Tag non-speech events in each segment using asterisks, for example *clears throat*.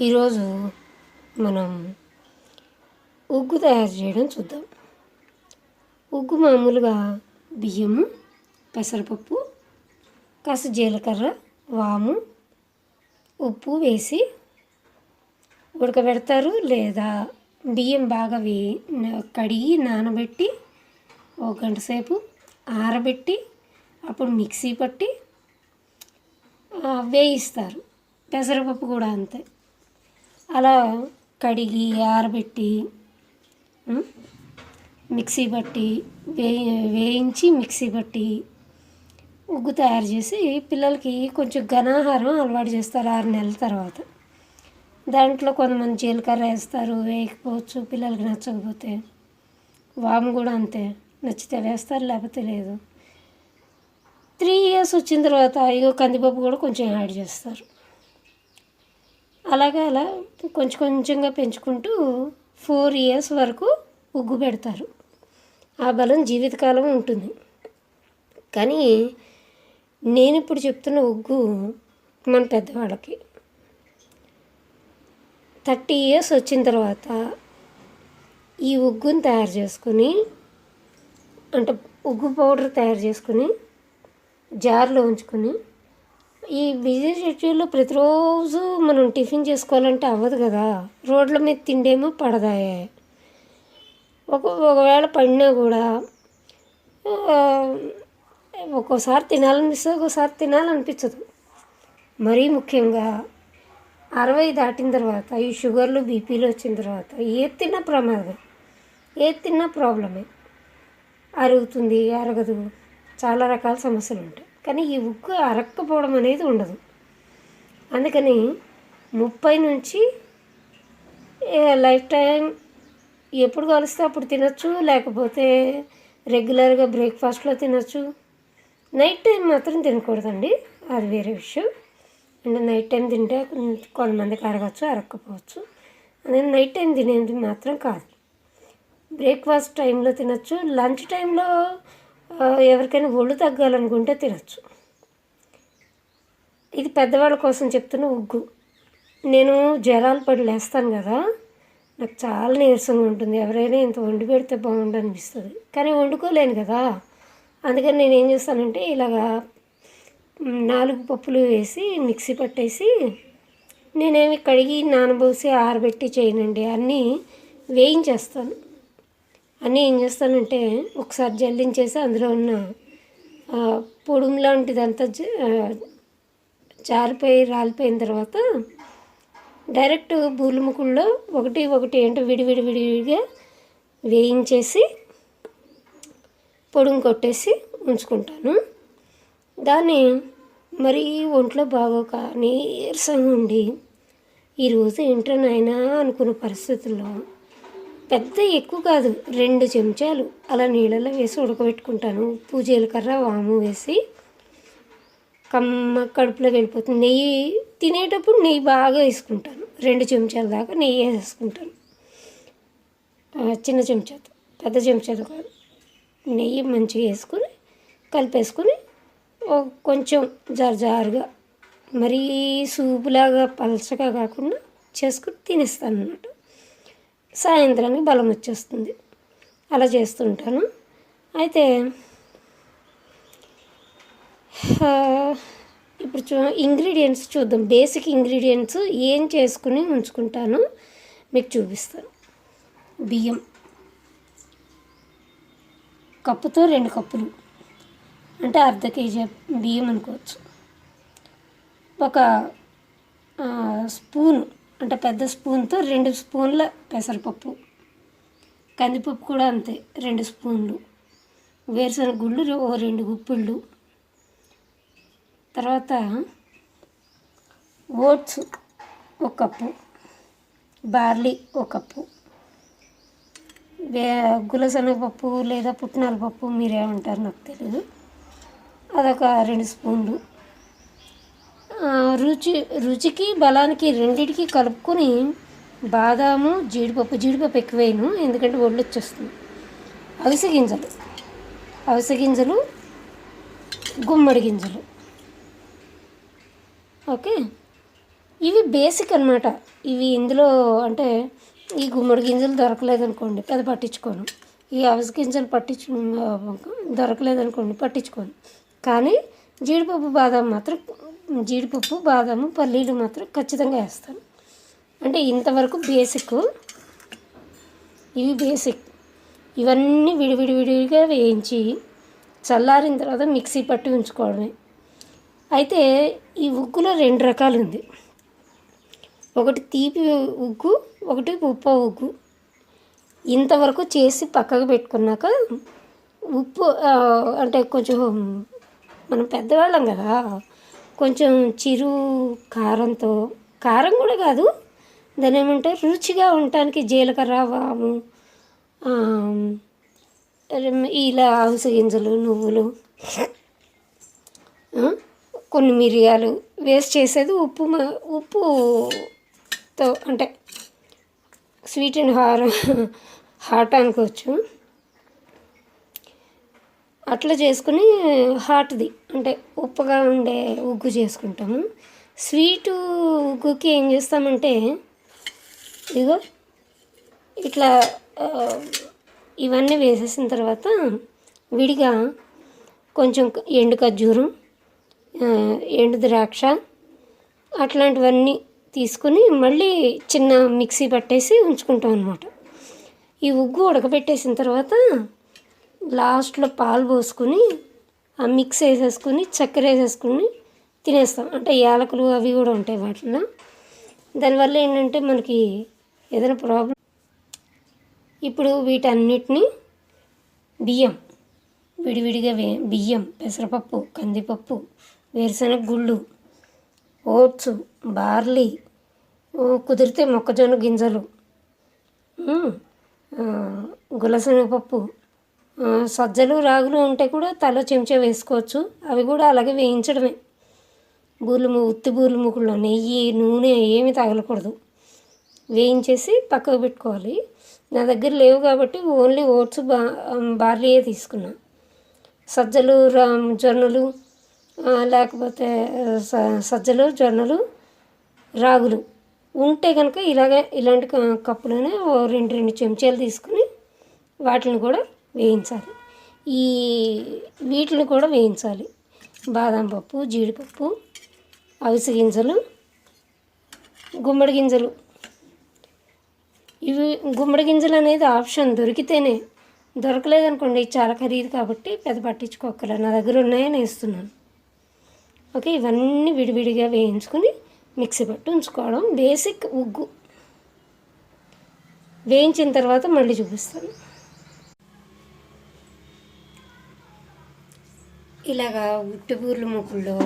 ఈరోజు మనం ఉగ్గు తయారు చేయడం చూద్దాం. ఉగ్గు మామూలుగా బియ్యము పెసరపప్పు కాస్త జీలకర్ర వాము ఉప్పు వేసి ఉడకబెడతారు లేదా బియ్యం బాగా వే కడిగి నానబెట్టి ఒక గంట సేపు ఆరబెట్టి అప్పుడు మిక్సీ పట్టి వేయిస్తారు. పెసరపప్పు కూడా అంతే. అలా కడిగి ఆరబెట్టి మిక్సీ పట్టి వే వేయించి మిక్సీ పట్టి ఉగ్గు తయారు చేసి పిల్లలకి కొంచెం ఘనాహారం అలవాటు చేస్తారు ఆరు నెలల తర్వాత. దాంట్లో కొంతమంది జీలకర్ర వేస్తారు వేయకపోవచ్చు పిల్లలకి నచ్చకపోతే. వాము కూడా అంతే నచ్చితే వేస్తారు లేకపోతే లేదు. త్రీ ఇయర్స్ వచ్చిన తర్వాత ఇగో కందిపప్పు కూడా కొంచెం యాడ్ చేస్తారు. అలాగే అలా కొంచెం కొంచెంగా పెంచుకుంటూ ఫోర్ ఇయర్స్ వరకు ఉగ్గు పెడతారు. ఆ బలం జీవితకాలం ఉంటుంది. కానీ నేను ఇప్పుడు చెప్తున్న ఉగ్గు మన పెద్దవాళ్ళకి. థర్టీ ఇయర్స్ వచ్చిన తర్వాత ఈ ఉగ్గుని తయారు చేసుకుని అంటే ఉగ్గు పౌడర్ తయారు చేసుకుని జార్లో ఉంచుకొని ఈ బిజీ షెడ్యూల్లో ప్రతిరోజు మనం టిఫిన్ చేసుకోవాలంటే అవ్వదు కదా. రోడ్ల మీద తిండేమో పడదాయే. ఒక ఒకవేళ పడినా కూడా ఒక్కోసారి తినాలనిపిస్తుంది ఒక్కోసారి తినాలనిపించదు. మరీ ముఖ్యంగా అరవై దాటిన తర్వాత ఈ షుగర్లు బీపీలు వచ్చిన తర్వాత ఏది తిన్నా ప్రమాదం ఏది తిన్నా ప్రాబ్లమే. అరుగుతుంది అరగదు చాలా రకాల సమస్యలు ఉంటాయి. కానీ ఈ ఉగ్గు అరక్కపోవడం అనేది ఉండదు. అందుకని ముప్పై నుంచి లైఫ్ టైం ఎప్పుడు కలిస్తే అప్పుడు తినచ్చు లేకపోతే రెగ్యులర్గా బ్రేక్ఫాస్ట్లో తినచ్చు. నైట్ టైం మాత్రం తినకూడదండి అది వేరే విషయం. అంటే నైట్ టైం తింటే కొంతమందికి అరగచ్చు అరక్కపోవచ్చు. అదే నైట్ టైం తినేది మాత్రం కాదు. బ్రేక్ఫాస్ట్ టైంలో తినచ్చు లంచ్ టైంలో ఎవరికైనా ఒళ్ళు తగ్గాలనుకుంటే తినచ్చు. ఇది పెద్దవాళ్ళ కోసం చెప్తున్న ఉగ్గు. నేను జ్వరాలు పడి లేస్తాను కదా నాకు చాలా నీరసంగా ఉంటుంది. ఎవరైనా ఇంత వండి పెడితే బాగుండు అనిపిస్తుంది. కానీ వండుకోలేను కదా. అందుకని నేను ఏం చేస్తానంటే ఇలాగా నాలుగు పప్పులు వేసి మిక్సీ పట్టేసి నేనేమి కడిగి నానబోసి ఆరబెట్టి చేయనండి. అన్నీ వేయించేస్తాను. అన్నీ ఏం చేస్తానంటే ఒకసారి జల్లించేసి అందులో ఉన్న పొడుం లాంటిదంతా జారిపోయి రాలిపోయిన తర్వాత డైరెక్ట్ బూలుముకుల్లో ఒకటి ఒకటి ఏంటో విడివిడి విడివిడిగా వేయించేసి పొడుం కొట్టేసి ఉంచుకుంటాను. దాన్ని మరీ ఒంట్లో బాగోక నీరసంగా ఉండి ఈరోజు ఏంటో నాయనా అనుకున్న పరిస్థితుల్లో పెద్ద ఎక్కువ కాదు రెండు చెంచాలు. అలా నీళ్ళలో వేసి ఉడకబెట్టుకుంటాను. ఉప్పు జీలకర్ర వాము వేసి కమ్మ కడుపులోకి వెళ్ళిపోతుంది. నెయ్యి తినేటప్పుడు నెయ్యి బాగా వేసుకుంటాను. రెండు చెంచాల దాకా నెయ్యి వేసుకుంటాను చిన్న చెంచాతో. పెద్ద చెంచాలు కాదు. నెయ్యి మంచిగా వేసుకొని కలిపేసుకొని కొంచెం జారుగా మరీ సూపులాగా పలచగా కాకుండా చేసుకుని తినేస్తాను అన్నమాట సాయంత్రానికి బలం వచ్చేస్తుంది అలా చేస్తుంటాను. అయితే ఇప్పుడు చూ ఇంగ్రీడియంట్స్ చూద్దాం. బేసిక్ ఇంగ్రీడియంట్స్ ఏం చేసుకుని ఉంచుకుంటాను మీకు చూపిస్తాను. బియ్యం. కప్పుతో రెండు కప్పులు. అంటే అర్ధ కేజీ బియ్యం అనుకోవచ్చు. ఒక స్పూను స్పూన్ అంటే పెద్ద స్పూన్తో రెండు స్పూన్ల పెసరపప్పు. కందిపప్పు కూడా అంతే రెండు స్పూన్లు. వేరుశనగ గుళ్ళు ఓ రెండు గుప్పిళ్ళు. తర్వాత ఓట్స్ ఒక కప్పు బార్లీ ఒక కప్పు. వే పప్పు లేదా పుట్నాల పప్పు మీరేమంటారు నాకు తెలియదు అదొక రెండు స్పూన్లు. రుచి రుచికి బలానికి రెండిటికి కలుపుకొని బాదాము జీడిపప్పు జీడిపప్పు ఎక్కువేయను. ఎందుకంటే ఒళ్ళు వచ్చేస్తుంది. అవిసె గింజలు. అవిసె గింజలు గుమ్మడి గింజలు. ఓకే? ఇవి బేసిక్ అనమాట ఇవి ఇందులో అంటే ఈ గుమ్మడి గింజలు దొరకలేదనుకోండి పెద్ద పట్టించుకోను. ఈ అవిసె గింజలు పట్టించు దొరకలేదనుకోండి పట్టించుకోను. కానీ జీడిపప్పు బాదం మాత్రం జీడిపప్పు బాదాము పల్లీలు మాత్రం ఖచ్చితంగా వేస్తాను. అంటే ఇంతవరకు బేసిక్ ఇవి బేసిక్ ఇవన్నీ విడివిడి విడివిడిగా వేయించి చల్లారిన తర్వాత మిక్సీ పట్టి ఉంచుకోవడమే. అయితే ఈ ఉగ్గులో రెండు రకాలు ఉంది ఒకటి తీపి ఉగ్గు ఒకటి ఉప్పు ఉగ్గు. ఇంతవరకు చేసి పక్కకు పెట్టుకున్నాక ఉప్పు అంటే కొంచెం మనం పెద్దవాళ్ళం కదా కొంచెం చిరు కారంతో కారం కూడా కాదు దాని ఏమంటే రుచిగా ఉండటానికి జీలకర్ర వాము ఇలా అవిసె గింజలు నువ్వులు కొన్ని మిరియాలు వేస్ట్ చేసేది ఉప్పు ఉప్పుతో అంటే స్వీట్ అండ్ హార్ హాట్ అనుకోవచ్చు. అట్లా చేసుకుని హాట్ది అంటే ఉప్పుగా ఉండే ఉగ్గు చేసుకుంటాము. స్వీటు ఉగ్గుకి ఏం చేస్తామంటే ఇదిగో ఇట్లా ఇవన్నీ వేసేసిన తర్వాత విడిగా కొంచెం ఎండు ఖర్జూరం ఎండు ద్రాక్ష అట్లాంటివన్నీ తీసుకుని మళ్ళీ చిన్న మిక్సీ పట్టేసి ఉంచుకుంటాం అనమాట ఈ ఉగ్గు ఉడకబెట్టేసిన తర్వాత లాస్ట్లో పాలు పోసుకుని ఆ మిక్స్ వేసేసుకుని చక్కెర వేసేసుకుని తినేస్తాం. అంటే యాలకులు అవి కూడా ఉంటాయి వాటిలో దానివల్ల ఏంటంటే మనకి ఏదైనా ప్రాబ్లం ఇప్పుడు వీటన్నిటిని బియ్యం విడివిడిగా వే బియ్యం పెసరపప్పు కందిపప్పు వేరుశనగ గుళ్ళు ఓట్స్ బార్లీ కుదిరితే మొక్కజొన్న గింజలు గులసెనగ పప్పు సజ్జలు రాగులు ఉంటే కూడా తల చెంచా వేసుకోవచ్చు. అవి కూడా అలాగే వేయించడమే. బూర్లు ఉత్తి బూర్లు ముక్కుల్లో నెయ్యి నూనె ఏమీ తగలకూడదు. వేయించేసి పక్కకు పెట్టుకోవాలి. నా దగ్గర లేవు కాబట్టి ఓన్లీ ఓట్స్ బా బార్లీయే తీసుకున్నా. సజ్జలు రా జొన్నలు లేకపోతే స- సజ్జలు జొన్నలు రాగులు ఉంటే కనుక ఇలాగే ఇలాంటి కప్పులోనే ఓ రెండు రెండు చెంచాలు తీసుకుని వాటిని కూడా వేయించాలి. ఈ వీటిని కూడా వేయించాలి. బాదం పప్పు జీడిపప్పు అవిసె గింజలు గుమ్మడి గింజలు. ఇవి గుమ్మడి గింజలు అనేది ఆప్షన్ దొరికితేనే దొరకలేదనుకోండి చాలా ఖరీదు కాబట్టి పెద్ద పట్టించుకోకల నా దగ్గర ఉన్నాయని వేస్తున్నాను. ఓకే ఇవన్నీ విడివిడిగా వేయించుకుని మిక్సీ పట్టి ఉంచుకోవడం బేసిక్ ఉగ్గు. వేయించిన తర్వాత మళ్ళీ చూపిస్తాను. ఇలాగా ఉట్టి బూర్లు ముక్కుల్లో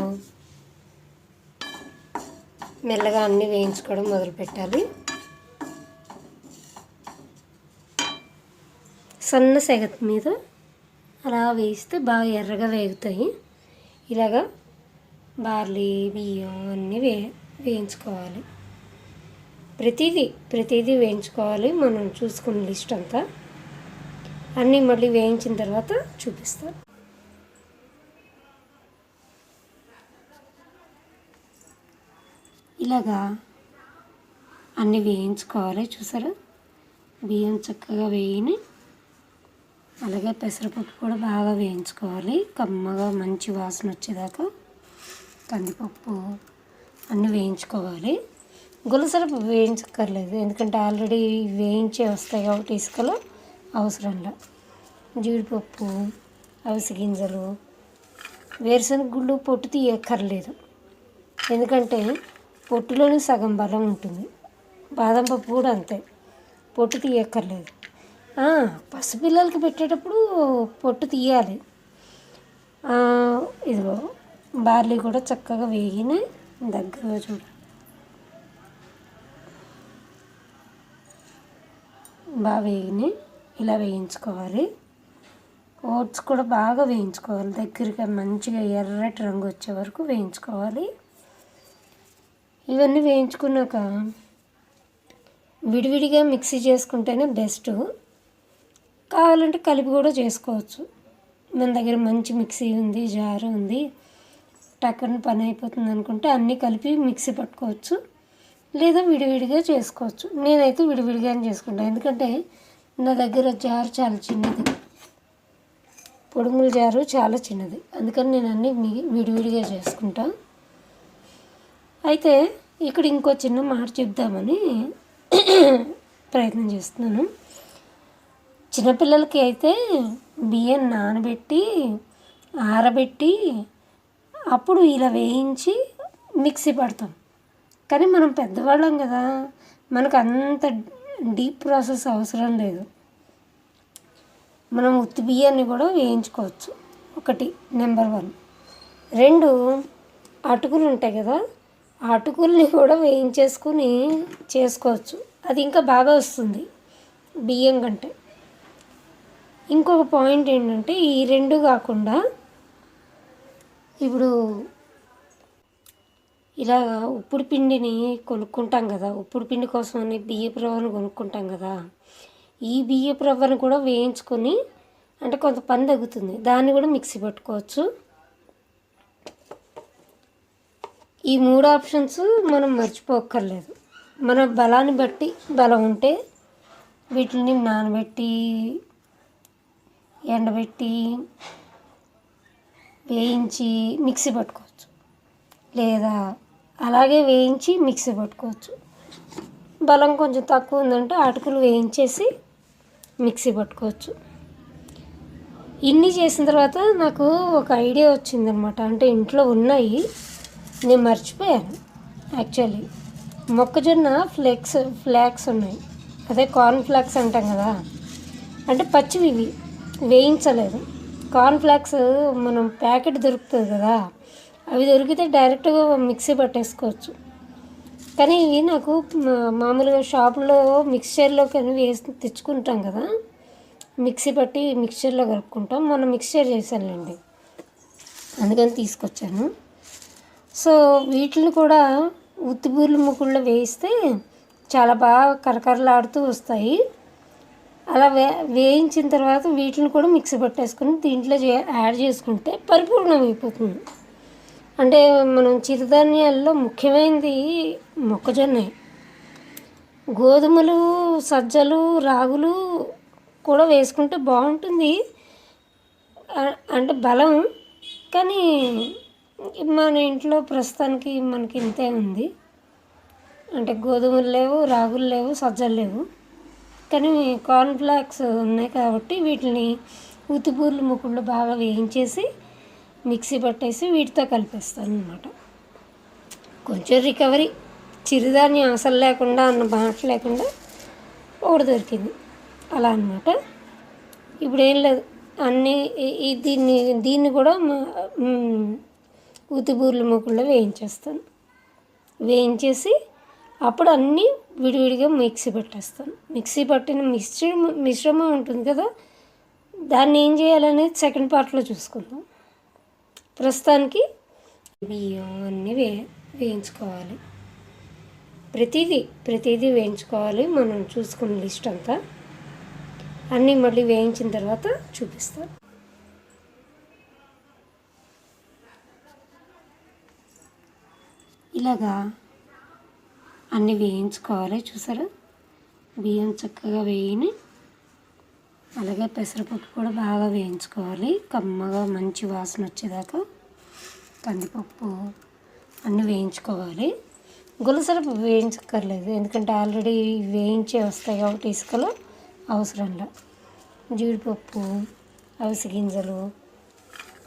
మెల్లగా అన్నీ వేయించుకోవడం మొదలు పెట్టాలి సన్న సెగత్ మీద అలా వేయిస్తే బాగా ఎర్రగా వేగుతాయి. ఇలాగా బార్లీ బియ్యం అన్నీ వే వేయించుకోవాలి. ప్రతిదీ ప్రతిదీ వేయించుకోవాలి మనం చూసుకున్న లిస్ట్ అంతా. అన్నీ మళ్ళీ వేయించిన తర్వాత చూపిస్తాను. ఇలాగా అన్నీ వేయించుకోవాలి చూసారా? బియ్యం చక్కగా వేయని అలాగే పెసరపప్పు కూడా బాగా వేయించుకోవాలి. కమ్మగా మంచి వాసన వచ్చేదాకా కందిపప్పు అన్నీ వేయించుకోవాలి. గులసరపు వేయించక్కర్లేదు ఎందుకంటే ఆల్రెడీ వేయించే వస్తాయి కాబట్టి ఇసుకలో అవసరంలా జీడిపప్పు అవిసె గింజలు వేరుశనగ గుళ్ళు పొట్టు తీయక్కర్లేదు. ఎందుకంటే పొట్టులోనే సగం బలం ఉంటుంది. బాదం పప్పు కూడా అంతే. పొట్టు తీయక్కర్లేదు. పసిపిల్లలకి పెట్టేటప్పుడు పొట్టు తీయాలి. ఇదిగో బార్లీ కూడా చక్కగా వేగిన దగ్గరగా చూడ. బాగా వేగినాయి ఇలా వేయించుకోవాలి. ఓట్స్ కూడా బాగా వేయించుకోవాలి. దగ్గరగా మంచిగా ఎర్రటి రంగు వచ్చే వరకు వేయించుకోవాలి. ఇవన్నీ వేయించుకున్నాక విడివిడిగా మిక్సీ చేసుకుంటేనే బెస్ట్. కావాలంటే కలిపి కూడా చేసుకోవచ్చు. మన దగ్గర మంచి మిక్సీ ఉంది జారు ఉంది టక్కన పని అయిపోతుంది అనుకుంటే అన్నీ కలిపి మిక్సీ పట్టుకోవచ్చు. లేదా విడివిడిగా చేసుకోవచ్చు. నేనైతే విడివిడిగానే చేసుకుంటాను. ఎందుకంటే నా దగ్గర జారు చాలా చిన్నది. పొడుముల జారు చాలా చిన్నది. అందుకని నేను అన్నీ విడివిడిగా చేసుకుంటాను అయితే ఇక్కడ ఇంకో చిన్న మాట చెప్దామని ప్రయత్నం చేస్తున్నాను. చిన్నపిల్లలకి అయితే బియ్యం నానబెట్టి ఆరబెట్టి అప్పుడు ఇలా వేయించి మిక్సీ పడతాం. కానీ మనం పెద్దవాళ్ళం కదా మనకు అంత డీప్ ప్రాసెస్ అవసరం లేదు. మనం ఉత్తి బియ్యాన్ని కూడా వేయించుకోవచ్చు. ఒకటి నెంబర్ వన్. రెండు అటుకులు ఉంటాయి కదా అటుకుల్ని కూడా వేయించేసుకుని చేసుకోవచ్చు. అది ఇంకా బాగా వస్తుంది బియ్యం కంటే. ఇంకొక పాయింట్ ఏంటంటే ఈ రెండు కాకుండా ఇప్పుడు ఇలా ఉప్పుడు పిండిని కొనుక్కుంటాం కదా ఉప్పుడు పిండి కోసం అని బియ్యపు రవ్వను కొనుక్కుంటాం కదా ఈ బియ్యపు రవ్వను కూడా వేయించుకొని అంటే కొంత పని తగ్గుతుంది. దాన్ని కూడా మిక్సీ పట్టుకోవచ్చు. ఈ మూడు ఆప్షన్స్ మనం మర్చిపోక్కర్లేదు. మన బలాన్ని బట్టి బలం ఉంటే వీటిని నానబెట్టి ఎండబెట్టి వేయించి మిక్సీ పట్టుకోవచ్చు. లేదా అలాగే వేయించి మిక్సీ పట్టుకోవచ్చు. బలం కొంచెం తక్కువ ఉందంటే అటుకులు వేయించేసి మిక్సీ పట్టుకోవచ్చు. ఇన్ని చేసిన తర్వాత నాకు ఒక ఐడియా వచ్చిందనమాట. అంటే ఇంట్లో ఉన్నాయి. నేను మర్చిపోయాను యాక్చువల్లీ మొక్కజొన్న ఫ్లెక్స్ ఫ్లాక్స్ ఉన్నాయి. అదే కార్న్ ఫ్లాక్స్ అంటాం కదా. అంటే పచ్చివి ఇవి వేయించలేదు. కార్న్ ఫ్లాక్స్ మనం ప్యాకెట్ దొరుకుతుంది కదా. అవి దొరికితే డైరెక్ట్గా మిక్సీ పట్టేసుకోవచ్చు. కానీ ఇవి నాకు మామూలుగా షాపులో మిక్స్చర్లో కానీ వేసి తెచ్చుకుంటాం కదా. మిక్సీ పట్టి మిక్స్చర్లో కలుపుకుంటాం. మొన్న మిక్స్చర్ చేశానులేండి. అందుకని తీసుకొచ్చాను. సో వీటిని కూడా ఉత్తిబూర్లు ముక్కుల్లో వేయిస్తే చాలా బాగా కరకరలాడుతూ వస్తాయి. అలా వే వేయించిన తర్వాత వీటిని కూడా మిక్సీ పట్టేసుకుని దీంట్లో చే యాడ్ చేసుకుంటే పరిపూర్ణం అయిపోతుంది అంటే మనం చిరుధాన్యాల్లో ముఖ్యమైనది మొక్కజొన్న. గోధుమలు సజ్జలు రాగులు కూడా వేసుకుంటే బాగుంటుంది. అంటే బలం కానీ మన ఇంట్లో ప్రస్తుతానికి మనకి ఇంతే ఉంది. అంటే గోధుమలు లేవు రాగులు లేవు సజ్జలు లేవు. కానీ కార్న్ఫ్లాక్స్ ఉన్నాయి కాబట్టి వీటిని ఉత్తిపూర్లు ముక్కుళ్ళు బాగా వేయించేసి మిక్సీ పట్టేసి వీటితో కలిపేస్తాను అనమాట కొంచెం రికవరీ చిరుధాన్యం అసలు లేకుండా అన్న బాట లేకుండా ఒకటి దొరికింది. అలా అనమాట ఇప్పుడు ఏం లేదు. అన్నీ ఈ- దీన్ని దీన్ని కూడా ఉతిబూర్లు మూకుండా వేయించేస్తాను. వేయించేసి అప్పుడు అన్నీ విడివిడిగా మిక్సీ పెట్టేస్తాను. మిక్సీ పట్టిన మిక్సీ మిశ్రమం ఉంటుంది కదా దాన్ని ఏం చేయాలనేది సెకండ్ పార్ట్లో చూసుకుందాం. ప్రస్తుతానికి బియ్యం అన్నీ వే వేయించుకోవాలి. ప్రతిదీ ప్రతిదీ వేయించుకోవాలి. మనం చూసుకున్న లిస్ట్ అంతా అన్నీ మళ్ళీ వేయించిన తర్వాత చూపిస్తాను. ఇలాగా అన్నీ వేయించుకోవాలి చూసారా? బియ్యం చక్కగా వేయని అలాగే పెసరపప్పు కూడా బాగా వేయించుకోవాలి. కమ్మగా మంచి వాసన వచ్చేదాకా కందిపప్పు అన్నీ వేయించుకోవాలి. గులసరపు వేయించక్కర్లేదు ఎందుకంటే ఆల్రెడీ వేయించే వస్తాయి కాబట్టి ఇసుకలో అవసరంలా. జీడిపప్పు అవిసె గింజలు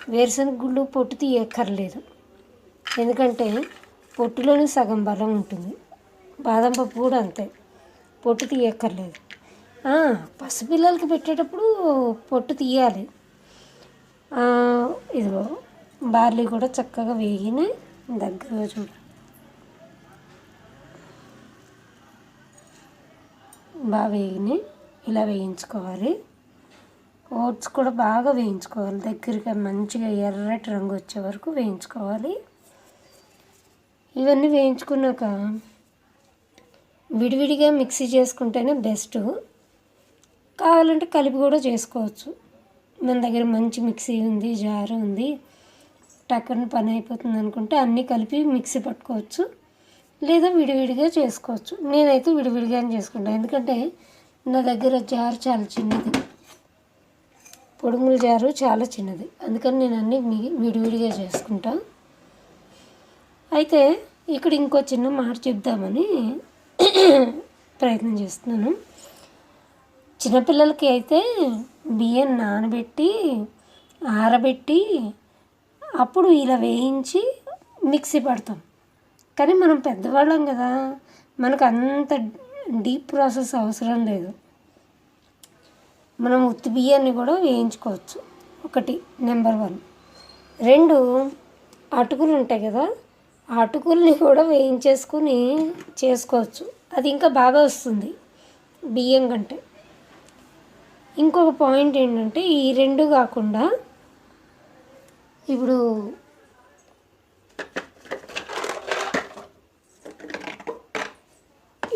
వేరుశనగ గుళ్ళు పొట్టు తీయక్కర్లేదు. ఎందుకంటే పొట్టులోనే సగం బలం ఉంటుంది. బాదం పప్పు కూడా అంతే. పొట్టు తీయక్కర్లేదు. పసిపిల్లలకి పెట్టేటప్పుడు పొట్టు తీయాలి. ఇదిగో బార్లీ కూడా చక్కగా వేగిన దగ్గర చూడ. బాగా వేగినాయి ఇలా వేయించుకోవాలి. ఓట్స్ కూడా బాగా వేయించుకోవాలి. దగ్గరగా మంచిగా ఎర్రటి రంగు వచ్చే వరకు వేయించుకోవాలి. ఇవన్నీ వేయించుకున్నాక విడివిడిగా మిక్సీ చేసుకుంటేనే బెస్ట్. కావాలంటే కలిపి కూడా చేసుకోవచ్చు. మన దగ్గర మంచి మిక్సీ ఉంది జార్ ఉంది టక్కన పని అయిపోతుంది అనుకుంటే అన్నీ కలిపి మిక్సీ పట్టుకోవచ్చు. లేదా విడివిడిగా చేసుకోవచ్చు. నేనైతే విడివిడిగానే చేసుకుంటాను ఎందుకంటే నా దగ్గర జారు చాలా చిన్నది. పొడుముల జారు చాలా చిన్నది. అందుకని నేను అన్నీ విడివిడిగా చేసుకుంటాను అయితే ఇక్కడ ఇంకో చిన్న మాట చెప్దామని ప్రయత్నం చేస్తున్నాను. చిన్నపిల్లలకి అయితే బియ్యం నానబెట్టి ఆరబెట్టి అప్పుడు ఇలా వేయించి మిక్సీ పడతాం. కానీ మనం పెద్దవాళ్ళం కదా మనకు అంత డీప్ ప్రాసెస్ అవసరం లేదు. మనం ఉత్తి బియ్యాన్ని కూడా వేయించుకోవచ్చు. ఒకటి నెంబర్ వన్. రెండు అటుకులు ఉంటాయి కదా అటుకుల్ని కూడా వేయించేసుకుని చేసుకోవచ్చు. అది ఇంకా బాగా వస్తుంది బియ్యం కంటే. ఇంకొక పాయింట్ ఏంటంటే ఈ రెండు కాకుండా ఇప్పుడు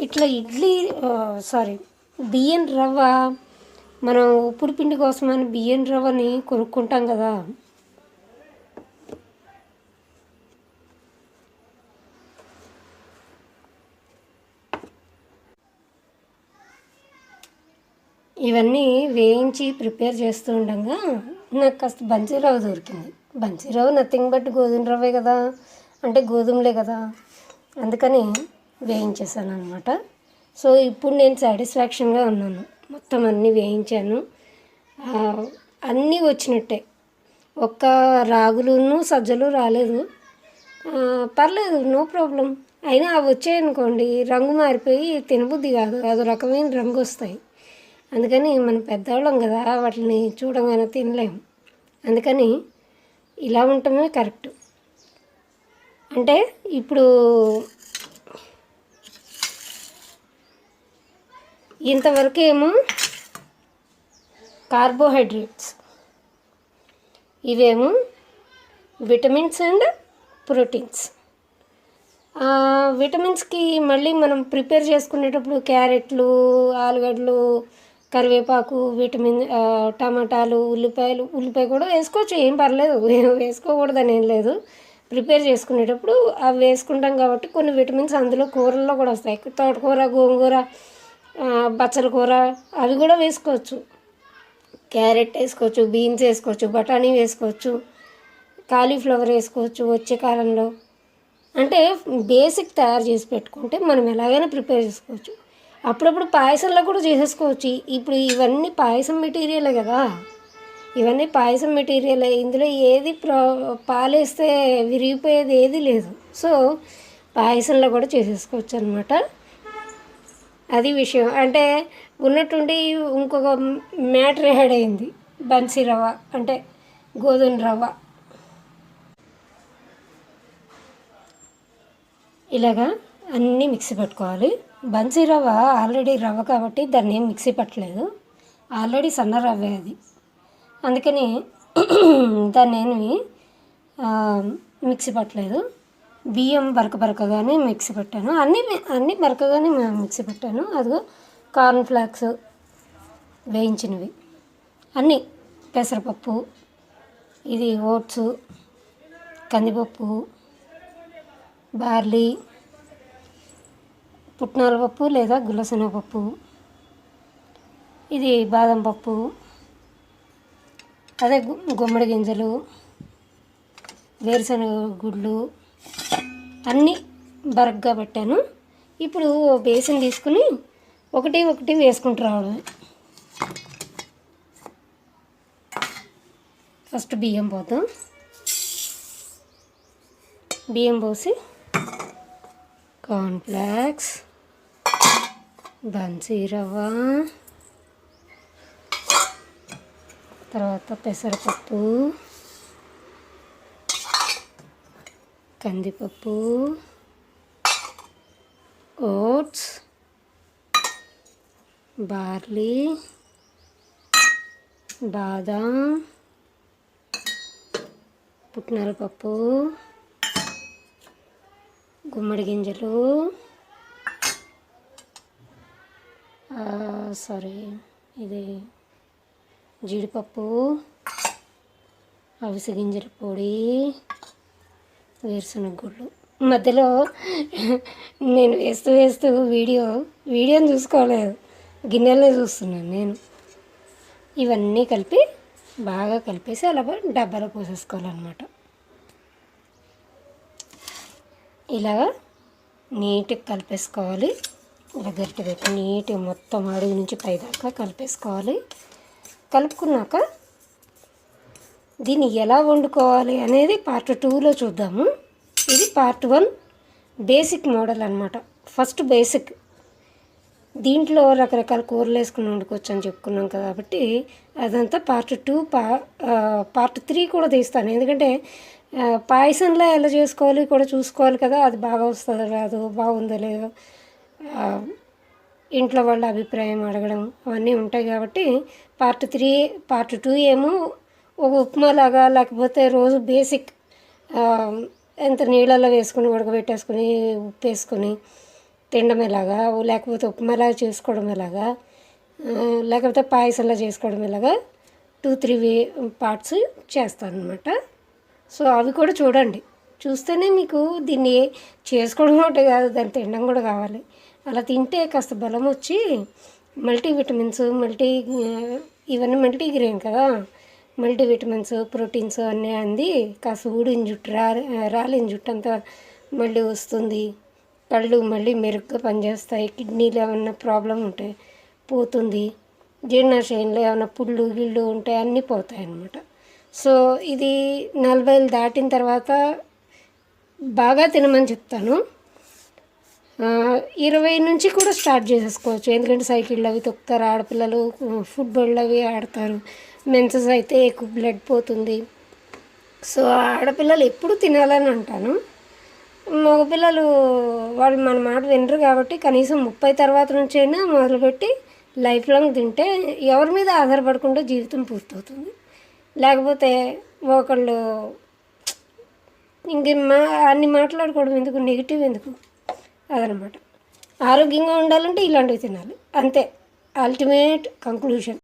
ఇట్లా ఇడ్లీ సారీ బియ్యం రవ్వ మనం ఉప్పుడు పిండి కోసమని బియ్యం రవ్వని కొనుక్కుంటాం కదా. ఇవన్నీ వేయించి ప్రిపేర్ చేస్తూ ఉండగా నాకు కాస్త బన్సీరవ్వ దొరికింది. బన్సీరవ్వ నథింగ్ బట్ గోధుమ రవ్వే కదా అంటే గోధుమలే కదా అందుకని వేయించేసాను అనమాట సో ఇప్పుడు నేను సాటిస్ఫాక్షన్గా ఉన్నాను. మొత్తం అన్నీ వేయించాను. అన్నీ వచ్చినట్టే. ఒక్క రాగులును సజ్జలు రాలేదు. పర్లేదు నో ప్రాబ్లం. అయినా అవి వచ్చాయనుకోండి రంగు మారిపోయి తినబుద్ధి కాదు. అదో రకమైన రంగు వస్తాయి అందుకని మనం పెద్దవాళ్ళం కదా వాటిని చూడగానే తినలేం. అందుకని ఇలా ఉండటమే కరెక్ట్. అంటే ఇప్పుడు ఇంతవరకు ఏమో కార్బోహైడ్రేట్స్. ఇవేమో విటమిన్స్ అండ్ ప్రోటీన్స్. విటమిన్స్కి మళ్ళీ మనం ప్రిపేర్ చేసుకునేటప్పుడు క్యారెట్లు ఆలుగడ్డలు కరివేపాకు విటమిన్ టమాటాలు ఉల్లిపాయలు ఉల్లిపాయ కూడా వేసుకోవచ్చు. ఏం పర్లేదు *laughs* వేసుకోకూడదని ఏం లేదు. ప్రిపేర్ చేసుకునేటప్పుడు అవి వేసుకుంటాం కాబట్టి కొన్ని విటమిన్స్ అందులో కూరల్లో కూడా వస్తాయి. తోటకూర గోంగూర బచ్చల కూర అవి కూడా వేసుకోవచ్చు. క్యారెట్ వేసుకోవచ్చు బీన్స్ వేసుకోవచ్చు బఠానీ వేసుకోవచ్చు కాలీఫ్లవర్ వేసుకోవచ్చు వచ్చే కాలంలో. అంటే బేసిక్ తయారు చేసి పెట్టుకుంటే మనం ఎలాగైనా ప్రిపేర్ చేసుకోవచ్చు. అప్పుడప్పుడు పాయసంలో కూడా చేసేసుకోవచ్చు. ఇప్పుడు ఇవన్నీ పాయసం మెటీరియలే కదా. ఇవన్నీ పాయసం మెటీరియలే. ఇందులో ఏది ప్రా పాలేస్తే విరిగిపోయేది ఏది లేదు. సో పాయసంలో కూడా చేసేసుకోవచ్చు అనమాట అది విషయం. అంటే ఉన్నట్టుండి ఇంకొక మ్యాటర్ యాడ్ అయింది. బన్సీ రవ్వ అంటే గోధుమ రవ్వ. ఇలాగా? అన్నీ మిక్సీ పెట్టుకోవాలి. బన్సీ రవ్వ ఆల్రెడీ రవ్వ కాబట్టి దాన్ని ఏం మిక్సీ పట్టలేదు. ఆల్రెడీ సన్న రవ్వే అది. అందుకని *clears throat* దాన్ని ఏమి మిక్సీ పట్టలేదు. బియ్యం బరక బరకగానే మిక్సీ పెట్టాను. అన్నీ అన్నీ బరకగానే మిక్సీ పెట్టాను. అదిగో కార్న్ ఫ్లాక్స్ వేయించినవి. అన్నీ పెసరపప్పు ఇది ఓట్స్ కందిపప్పు బార్లీ పుట్నాల పప్పు లేదా గుల్లశనగపప్పు ఇది బాదం పప్పు. అదే గు- గుమ్మడి గింజలు వేరుశనగ గుడ్లు అన్నీ బరగ్గా పెట్టాను. ఇప్పుడు బేసిన్ తీసుకుని ఒకటి ఒకటి వేసుకుంటూ రావడం ఫస్ట్ బియ్యం పోతాం బియ్యం పోసి కార్న్ఫ్లాక్స్ రవ్వ తర్వాత పెసరపప్పు. కందిపప్పు. ఓట్స్. బార్లీ. బాదాం. పుట్నాల పప్పు. గుమ్మడి గింజలు ఆ, సారీ ఇది జీడిపప్పు అవిసె గింజల పొడి వేరుశనగ గుళ్ళు మధ్యలో నేను వేస్తూ వేస్తూ వీడియో వీడియోని చూసుకోలేదు. గిన్నెలనే చూస్తున్నాను నేను. ఇవన్నీ కలిపి బాగా కలిపేసి అలా డబ్బాలో పోసేసుకోవాలన్నమాట. ఇలాగా నీట్గా కలిపేసుకోవాలి. ఇలా గరిటె పెట్టి నీట్గా మొత్తం అడుగు నుంచి పైదాకా కలిపేసుకోవాలి. కలుపుకున్నాక దీన్ని ఎలా వండుకోవాలి అనేది పార్ట్ టూలో చూద్దాము. ఇది పార్ట్ వన్ బేసిక్ మోడల్ అనమాట ఫస్ట్ బేసిక్ దీంట్లో రకరకాల కూరలు వేసుకుని వండుకోవచ్చు అని చెప్పుకున్నాం కాబట్టి అదంతా పార్ట్ టూ పా పార్ట్ త్రీ కూడా తీస్తాను. ఎందుకంటే పాయసంలో ఎలా చేసుకోవాలి కూడా చూసుకోవాలి కదా. అది బాగా వస్తుందో రాదు బాగుందో లేదో. ఇంట్లో వాళ్ళ అభిప్రాయం అడగడం అవన్నీ ఉంటాయి కాబట్టి పార్ట్ త్రీ పార్ట్ టూ ఏమో ఒక ఉప్మా లాగా లేకపోతే రోజు బేసిక్ ఎంత నీళ్ళల్లో వేసుకుని ఉడకబెట్టేసుకుని ఉప్పు వేసుకుని తినడం ఎలాగా లేకపోతే ఉప్మాలాగా చేసుకోవడం ఎలాగా లేకపోతే పాయసంలా చేసుకోవడం ఎలాగా టూ త్రీ వే పార్ట్స్ చేస్తాను అనమాట సో అవి కూడా చూడండి. చూస్తేనే మీకు దీన్ని చేసుకోవడం ఒకటే కాదు దాన్ని తినడం కూడా కావాలి. అలా తింటే కాస్త బలం వచ్చి మల్టీ విటమిన్స్ మల్టీ ఇవన్నీ మల్టీగ్రెయిన్ కదా. మల్టీ విటమిన్స్ ప్రోటీన్స్ అన్నీ అంది. కాస్త ఊడిన జుట్టు రా రాలిన జుట్టు అంతా మళ్ళీ వస్తుంది. కళ్ళు మళ్ళీ మెరుగ్గా పనిచేస్తాయి. కిడ్నీలో ఏమన్నా ప్రాబ్లం ఉంటే పోతుంది. జీర్ణాశయంలో ఏమైనా పుళ్ళు గిళ్ళు ఉంటే అన్నీ పోతాయి అన్నమాట. సో ఇది నలభైలు దాటిన తర్వాత బాగా తినమని చెప్తాను. ఇరవై నుంచి కూడా స్టార్ట్ చేసేసుకోవచ్చు. ఎందుకంటే సైకిళ్ళు అవి తొక్కుతారు. ఆడపిల్లలు ఫుట్బాల్ అవి ఆడతారు. మెన్సెస్ అయితే ఎక్కువ బ్లడ్ పోతుంది. సో ఆడపిల్లలు ఎప్పుడు తినాలని అంటాను. మగపిల్లలు వాళ్ళు మన మాట వినరు కాబట్టి కనీసం ముప్పై తర్వాత నుంచైనా మొదలుపెట్టి లైఫ్ లాంగ్ తింటే ఎవరి మీద ఆధారపడకుండా జీవితం పూర్తవుతుంది. లేకపోతే ఒకళ్ళు ఇంకే మా అన్ని మాట్లాడుకోవడం ఎందుకు? నెగిటివ్ ఎందుకు? అదనమాట. ఆరోగ్యంగా ఉండాలంటే ఇలాంటివి తినాలి. అంతే. Ultimate conclusion